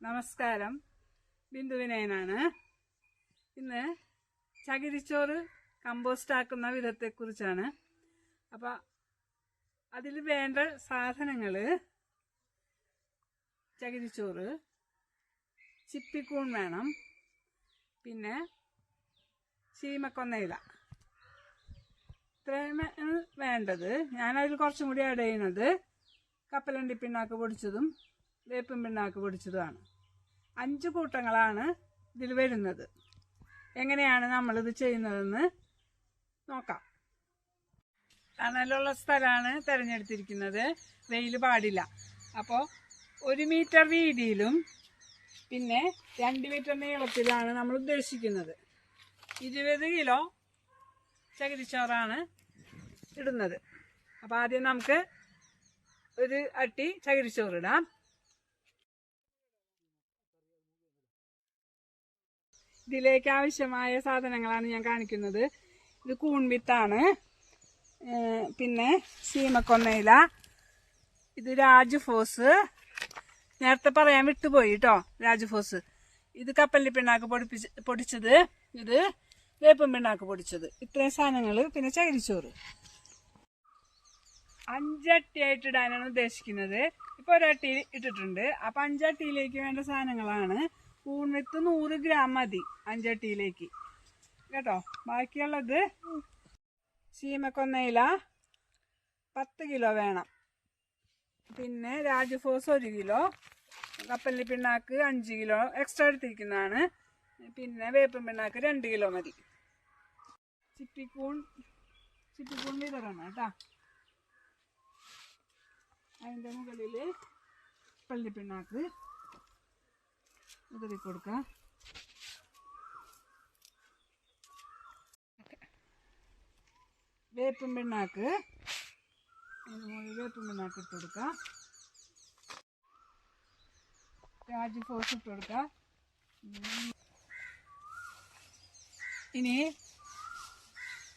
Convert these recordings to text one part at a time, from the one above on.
നമസ്കാരം. ബിന്ദുവിനേനാണ് ഇന്ന് ചകിരിച്ചോറ് കമ്പോസ്റ്റ് ആക്കുന്ന വിധത്തെക്കുറിച്ചാണ്. അപ്പോൾ അതിൽ വേണ്ട സാധനങ്ങൾ ചകിരിച്ചോറ് ചിപ്പിക്കൂൺ വേണം പിന്നെ ചീമക്കൊന്നയില. ഇത്രയും വേണ്ടത് ഞാനതിൽ കുറച്ചും കൂടി ആഡ് ചെയ്യുന്നത് കപ്പലണ്ടി പിണ്ണാക്ക് പൊടിച്ചതും വേപ്പും പിണ്ണാക്ക് പൊടിച്ചതുമാണ് അഞ്ച് കൂട്ടങ്ങളാണ് ഇതിൽ വരുന്നത്. എങ്ങനെയാണ് നമ്മളിത് ചെയ്യുന്നതെന്ന് നോക്കാം. തണലുള്ള സ്ഥലമാണ് തിരഞ്ഞെടുത്തിരിക്കുന്നത്. വെയിൽ പാടില്ല. അപ്പോൾ ഒരു മീറ്റർ വീതിയിലും പിന്നെ രണ്ട് മീറ്റർ നീളത്തിലാണ് നമ്മൾ ഉദ്ദേശിക്കുന്നത്. ഇരുപത് കിലോ ചകിരിച്ചോറാണ് ഇടുന്നത്. അപ്പോൾ ആദ്യം നമുക്ക് ഒരു അട്ടി ചകിരിച്ചോറ് ഇതിലേക്ക് ആവശ്യമായ സാധനങ്ങളാണ് ഞാൻ കാണിക്കുന്നത്. ഇത് കൂൺവിത്താണ്. പിന്നെ സീമക്കൊന്നയില ഇത് രാജുഫോസ്. നേരത്തെ പറയാൻ വിട്ടുപോയി കേട്ടോ രാജുഫോസ്. ഇത് കപ്പല്ലി പിണ്ണാക്ക് പൊടിപ്പിച്ച് പൊടിച്ചത്. ഇത് വേപ്പം പിണ്ണാക്ക് പൊടിച്ചത്. ഇത്രയും സാധനങ്ങൾ പിന്നെ ചകിരിച്ചോറ്. അഞ്ചട്ടിയായിട്ട് ഇടാനാണ് ഉദ്ദേശിക്കുന്നത്. ഇപ്പൊ ഒരട്ടി ഇട്ടിട്ടുണ്ട്. അപ്പൊ അഞ്ചട്ടിയിലേക്ക് വേണ്ട സാധനങ്ങളാണ്. ഊൺവിത്ത് നൂറ് ഗ്രാം മതി അഞ്ചട്ടിയിലേക്ക്. കേട്ടോ? ബാക്കിയുള്ളത് ചീമക്കൊന്നയില പത്ത് കിലോ വേണം. പിന്നെ രാജഫോസ് ഒരു കിലോ കപ്പലി പിണ്ണാക്ക് അഞ്ച് കിലോ എക്സ്ട്രാ എടുത്തിരിക്കുന്നതാണ്. പിന്നെ വേപ്പൻ പിണ്ണാക്ക് രണ്ട് കിലോ മതി. ചിപ്പിക്കൂൺ ചിപ്പിക്കൂൺ വിതറണം കേട്ടോ. അതിന്റെ മുകളിൽ പള്ളിപ്പിണ്ണാക്ക് ഉതറി കൊടുക്കാം വേപ്പും പിണ്ണാക്ക് അതിന് മുകളിൽ വേപ്പും പിണ്ണാക്ക് ഇട്ട് കൊടുക്കാം രാജി ഫോസ് ഇട്ട് കൊടുക്കാം ഉം. ഇനി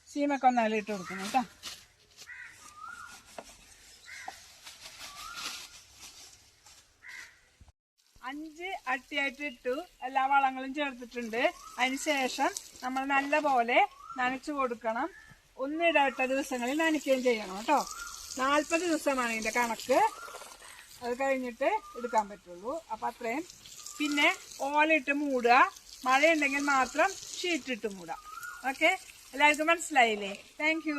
സീമക്കൊന്നാലും ഇട്ട് കൊടുക്കണം കേട്ടോ അഞ്ച് അട്ടിയായിട്ട് ഇട്ടു. എല്ലാ വളങ്ങളും ചേർത്തിട്ടുണ്ട്. അതിനുശേഷം നമ്മൾ നല്ല പോലെ നനച്ചു കൊടുക്കണം. ഒന്നിടവിട്ട ദിവസങ്ങളിൽ നനയ്ക്കുകയും ചെയ്യണം കേട്ടോ. നാൽപ്പത് ദിവസമാണ് ഇതിന്റെ കണക്ക്. അത് കഴിഞ്ഞിട്ട് എടുക്കാൻ പറ്റുള്ളൂ. അപ്പോൾ അത്രയും. പിന്നെ ഓലയിട്ട് മൂടുക. മഴയുണ്ടെങ്കിൽ മാത്രം ഷീറ്റിട്ട് മൂടാം ഓക്കെ? എല്ലാവർക്കും മനസ്സിലായില്ലേ? താങ്ക്